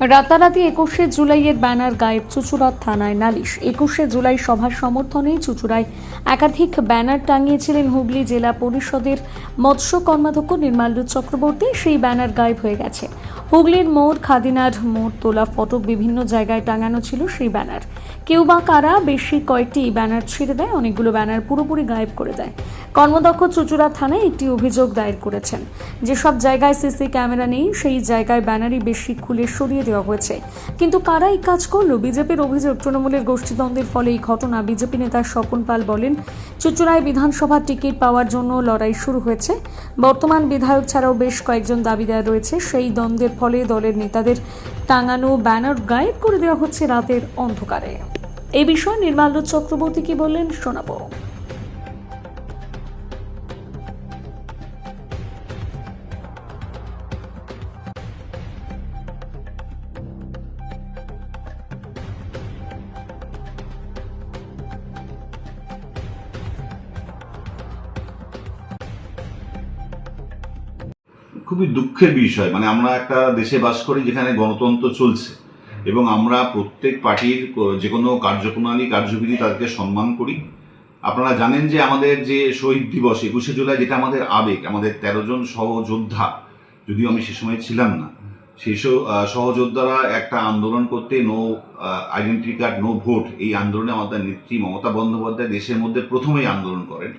রাতারাতি একুশে জুলাইয়ের ব্যানার গায়েব চুচুড়া থানায় নালিশ। একুশে জুলাই সভার সমর্থনে চুচুড়ায় একাধিক ব্যানার টাঙিয়েছিলেন হুগলি জেলা পরিষদের মৎস্য কর্মাধ্যক্ষ নির্মাল্য চক্রবর্তী। সেই ব্যানার গায়েব হয়ে গেছে। হুগলির মোড়, খাদিনার মোড় তোলা ফটক বিভিন্ন জায়গায় টাঙানো ছিল সেই ব্যানার। কেউ বা কারা বেশি কয়েকটি ব্যানার ছিঁড়ে দেয়, অনেকগুলো ব্যানার পুরোপুরি গায়েব করে দেয়। কর্মদক্ষ চুচুড়া থানায় একটি অভিযোগ দায়ের করেছেন। যেসব জায়গায় সিসি ক্যামেরা নেই, সেই জায়গায় ব্যানারই বেশি খুলে সরিয়ে দেওয়া হয়েছে। কিন্তু কারা এই কাজ করল? বিজেপির অভিযোগ, তৃণমূলের গোষ্ঠীদ্বন্দ্বের ফলে এই ঘটনা। বিজেপি নেতা স্বপন পাল বলেন, চুচুড়ায় বিধানসভার টিকিট পাওয়ার জন্য লড়াই শুরু হয়েছে। বর্তমান বিধায়ক ছাড়াও বেশ কয়েকজন দাবিদার রয়েছে। সেই দ্বন্দ্বের ফলে দলের নেতাদের টাঙানো ব্যানার গায়েব করে দেওয়া হচ্ছে রাতের অন্ধকারে। এই বিষয়ে নির্মাল্য চক্রবর্তী কি বললেন শোনাবো। খুবই দুঃখের বিষয়। মানে আমরা একটা দেশে বাস করি যেখানে গণতন্ত্র চলছে। এবং আমরা প্রত্যেক পার্টির যে কোনো কার্যপ্রণালী, কার্যবিধি তাদেরকে সম্মান করি। আপনারা জানেন যে আমাদের যে শহীদ দিবস, একুশে জুলাই যেটা আমাদের আবেগ, আমাদের তেরো জন সহযোদ্ধা, যদিও আমি সে সময় ছিলাম না সেই সহযোদ্ধারা একটা আন্দোলন করতে no identity card, no vote, এই আন্দোলনে আমাদের নেত্রী মমতা বন্দ্যোপাধ্যায় দেশের মধ্যে প্রথমেই আন্দোলন করেন।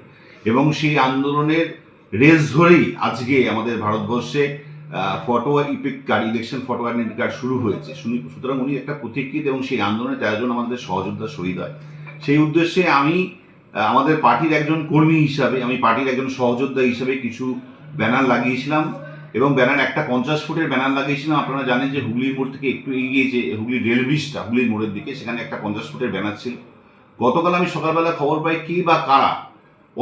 এবং সেই আন্দোলনের রেস ধরেই আজকে আমাদের ভারতবর্ষে photo EPIC card election photo identity card শুরু হয়েছে। সুতরাং উনি একটা প্রতীকৃত এবং সেই আন্দোলনে তেরো জন আমাদের সহযোদ্ধা শহীদ হয়। সেই উদ্দেশ্যে আমি আমাদের পার্টির একজন কর্মী হিসাবে, আমি পার্টির একজন সহযোদ্ধা হিসাবে কিছু ব্যানার লাগিয়েছিলাম এবং ব্যানার একটা পঞ্চাশ ফুটের ব্যানার লাগিয়েছিলাম। আপনারা জানেন যে হুগলির মোড় থেকে একটু এগিয়ে যে হুগলির রেল ব্রিজটা, হুগলির মোড়ের দিকে, সেখানে একটা পঞ্চাশ ফুটের ব্যানার ছিল। গতকাল আমি সকালবেলা খবর পাই কে বা কারা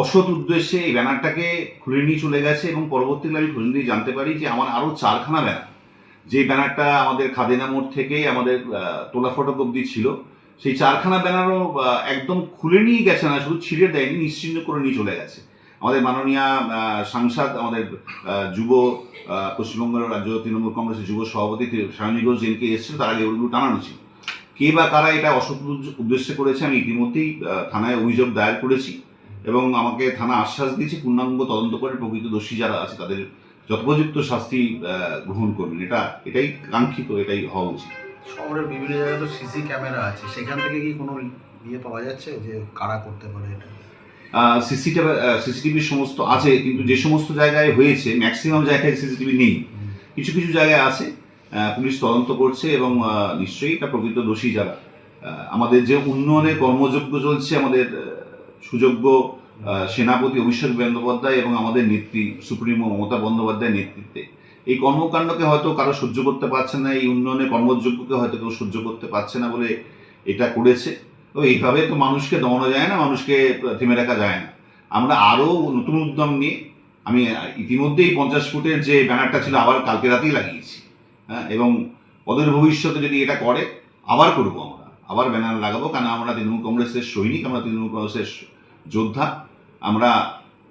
অসৎ উদ্দেশ্যে এই ব্যানারটাকে খুলে নিয়ে চলে গেছে এবং পরবর্তীকালে আমি খোঁজ নিয়ে জানতে পারি যে আমার আরও চারখানা ব্যানার, যে ব্যানারটা আমাদের খাদিনা মোড় থেকে আমাদের তোলা ফটক অব্দি ছিল, সেই চারখানা ব্যানারও একদম খুলে নিয়ে গেছে না, শুধু ছিঁড়ে দেয়নি, নিশ্চিন্ন করে নিয়ে চলে গেছে। আমাদের মাননীয় সাংসদ, আমাদের যুব পশ্চিমবঙ্গের রাজ্য তৃণমূল কংগ্রেসের যুব সভাপতি সায়নী ঘোষ জেনকে এসেছিল, তার আগে ওগুলো টানানো ছিল। কে বা কারা এটা অসৎ উদ্দেশ্যে করেছে আমি ইতিমধ্যেই থানায় অভিযোগ দায়ের করেছি। এবং আমাকে থানা আশ্বাস দিয়েছে পূর্ণাঙ্গ তদন্ত করে প্রকৃত দোষী যারা আছে তাদের যথোপযুক্ত শাস্তি গ্রহণ করবেন। এটা এটাই কাঙ্ক্ষিত এটাই হওয়া উচিত। শহরের বিভিন্ন জায়গায় তো সিসি ক্যামেরা আছে। সেখান থেকে কি কোনো ইয়ে পাওয়া যাচ্ছে যে কারা করতে পারে এটা? সিসিটিভি সিসিটিভি সমস্ত আছে কিন্তু যে সমস্ত জায়গায় হয়েছে ম্যাক্সিমাম জায়গায় সিসিটিভি নেই। কিছু কিছু জায়গায় আছে পুলিশ তদন্ত করছে এবং নিশ্চয়ই এটা প্রকৃত দোষী যারা। আমাদের যে উন্নয়নে কর্মযোগ্য চলছে আমাদের সুযোগ্য সেনাপতি অভিষেক বন্দ্যোপাধ্যায় এবং আমাদের নেত্রী সুপ্রিমো মমতা বন্দ্যোপাধ্যায়ের নেতৃত্বে। এই কর্মকাণ্ডকে হয়তো কারও সহ্য করতে পারছে না, এই উন্নয়নে কর্মযোগ্যকে হয়তো কেউ সহ্য করতে পারছে না বলে এটা করেছে। তো এইভাবে তো মানুষকে দমানো যায় না, মানুষকে থেমে রাখা যায় না। আমরা আরও নতুন উদ্যম নিয়ে, আমি ইতিমধ্যেই পঞ্চাশ ফুটের যে ব্যানারটা ছিল, আবার কালকে রাতেই লাগিয়েছি। হ্যাঁ এবং অদূর ভবিষ্যতে যদি এটা করে, আবার করব আমরা। আবার ব্যানার লাগাবো কারণ আমরা তৃণমূল কংগ্রেসের সৈনিক, আমরা তৃণমূল কংগ্রেসের যোদ্ধা আমরা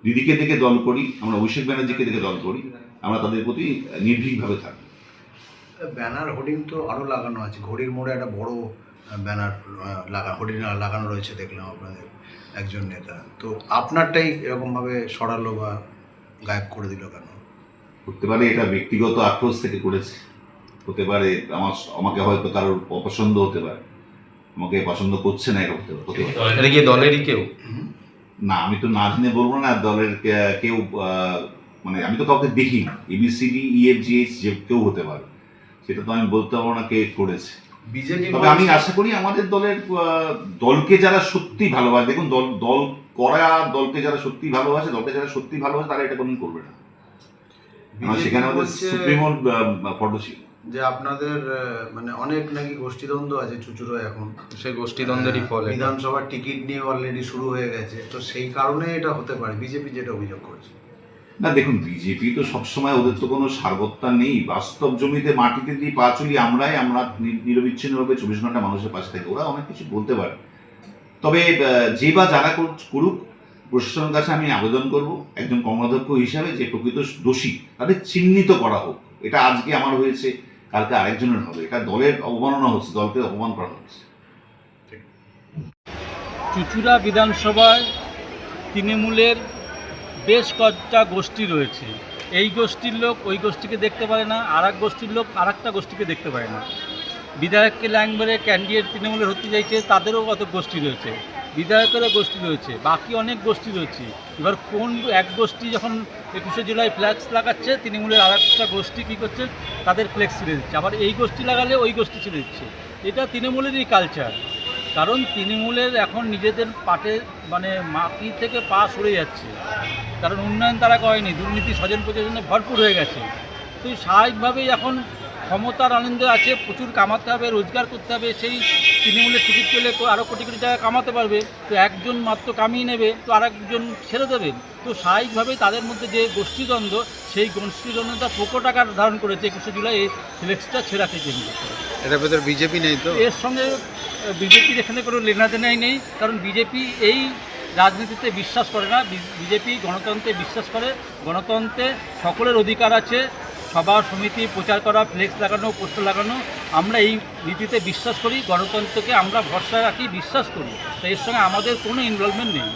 দিদিকে দেখে দল করি আমরা অভিষেক ব্যানার্জিকে দেখে দল করি আমরা তাদের প্রতি নির্ভীকভাবে থাকি। ব্যানার হোর্ডিং তো আরও লাগানো আছে। ঘড়ির মোড়ে একটা বড় ব্যানার লাগা হোর্ডিং লাগানো রয়েছে দেখলাম আপনাদের একজন নেতা। তো আপনারটাই এরকমভাবে সরালো বা গায়েব করে দিল কেন? করতে পারে এটা ব্যক্তিগত আক্রোশ থেকে করেছে। হতে পারে আমার আমাকে হয়তো কারোর অপছন্দ হতে পারে। আমাকে পছন্দ করছে না এটা হতে হতে পারে। এটা কি দলেরই কেউ? না আমি তো না জেনে বলব না দলের কেউ মানে আমি তো কাউকে দেখি এবিসিডি ইএফ জিএইচ যে কেউ হতে পারে। সেটা তো আমি বলতে পারব না কে করেছে। বিজেপি তবে আমি আশা করি আমাদের দলের দলকে যারা সত্যি ভালোবাসে দেখুন দল দল করা দলকে যারা সত্যি ভালোবাসে দলকে যারা সত্যি ভালোবাসে তারা এটা কোনদিন করবে না। সেখানে আমাদের সুপ্রিমো ফটো ছিল যে আপনাদের মানে অনেক নাকি গোষ্ঠীদ্বন্দ্ব আছে চুচুড়ো এখন। সেই গোষ্ঠীদ্বন্দ্বেরই ফল। বিধানসভার টিকিট নিয়ে অলরেডি শুরু হয়ে গেছে। তো সেই কারণে এটা হতে পারে। বিজেপি যেটা অভিযোগ করছে। না দেখুন বিজেপি তো সবসময় ওদের তো কোনো সারবত্তা নেই। বাস্তব জমিতে মাটিতে দিয়ে পা চলি আমরাই আমরা নি- নিরবিচ্ছিন্নভাবে চব্বিশ ঘণ্টা মানুষের পাশে থাকি। ওরা অনেক কিছু বলতে পারে। তবে যে বা যারা কর- করুক প্রশাসনের কাছে আমি আবেদন করব। একজন কর্মাধ্যক্ষ হিসাবে যে প্রকৃত দোষী তাদের চিহ্নিত করা হোক। এটা আজকে আমার হয়েছে। কালকে আরেকজনের হবে। এটা দলের অবমাননা হচ্ছে, দলকে অপমান করা হচ্ছে। চুচুড়া বিধানসভায় তৃণমূলের বেশ কয়েকটা গোষ্ঠী রয়েছে। এই গোষ্ঠীর লোক ওই গোষ্ঠীকে দেখতে পারে না আর এক গোষ্ঠীর লোক আর একটা গোষ্ঠীকে দেখতে পারে না। বিধায়ককে ল্যাংবারে ক্যান্ডিডেট তৃণমূলের হতে চাইছে তাদেরও কত গোষ্ঠী রয়েছে। বিধায়কেরও গোষ্ঠী রয়েছে, বাকি অনেক গোষ্ঠী রয়েছে। এবার কোন এক গোষ্ঠী যখন একুশে জুলাই ফ্ল্যাক্স লাগাচ্ছে, তৃণমূলের আর একটা গোষ্ঠী কী করছে? তাদের ফ্লেক্স ছেড়ে দিচ্ছে। আবার এই গোষ্ঠী লাগালে ওই গোষ্ঠী ছেড়ে দিচ্ছে। এটা তৃণমূলেরই কালচার কারণ তৃণমূলের এখন নিজেদের পাটে মানে মাটি থেকে পা সরে যাচ্ছে। কারণ উন্নয়ন তারা করেনি, দুর্নীতি স্বজন প্রযোজনে ভরপুর হয়ে গেছে। তো স্বাভাবিকভাবেই এখন ক্ষমতার আনন্দে আছে, প্রচুর কামাতে হবে, রোজগার করতে হবে, সেই তৃণমূলের টিকিট পেলে আরও কোটি কোটি টাকা কামাতে পারবে তো একজন মাত্র কামিয়ে নেবে তো আরেকজন ছেড়ে দেবে। তো স্বাভাবিকভাবেই তাদের মধ্যে যে গোষ্ঠীদ্বন্দ্ব সেই গোষ্ঠীদ্বন্দ্বটা প্রকট আকার ধারণ করেছে একুশে জুলাই এই ফ্লেক্সটা ছেঁড়াকে করে এটার ভেতর বিজেপি নেই তো? এর সঙ্গে বিজেপির এখানে কোনো লেনাদেনাই নেই কারণ বিজেপি এই রাজনীতিতে বিশ্বাস করে না। বিজেপি গণতন্ত্রে বিশ্বাস করে। গণতন্ত্রে সকলের অধিকার আছে সভা, সমিতি, প্রচার করা, ফ্লেক্স লাগানো, পোস্টার লাগানো, আমরা এই নীতিতে বিশ্বাস করি, গণতন্ত্রকে আমরা ভরসা রাখি, বিশ্বাস করি। তো এর সঙ্গে আমাদের কোনো ইনভলভমেন্ট নেই।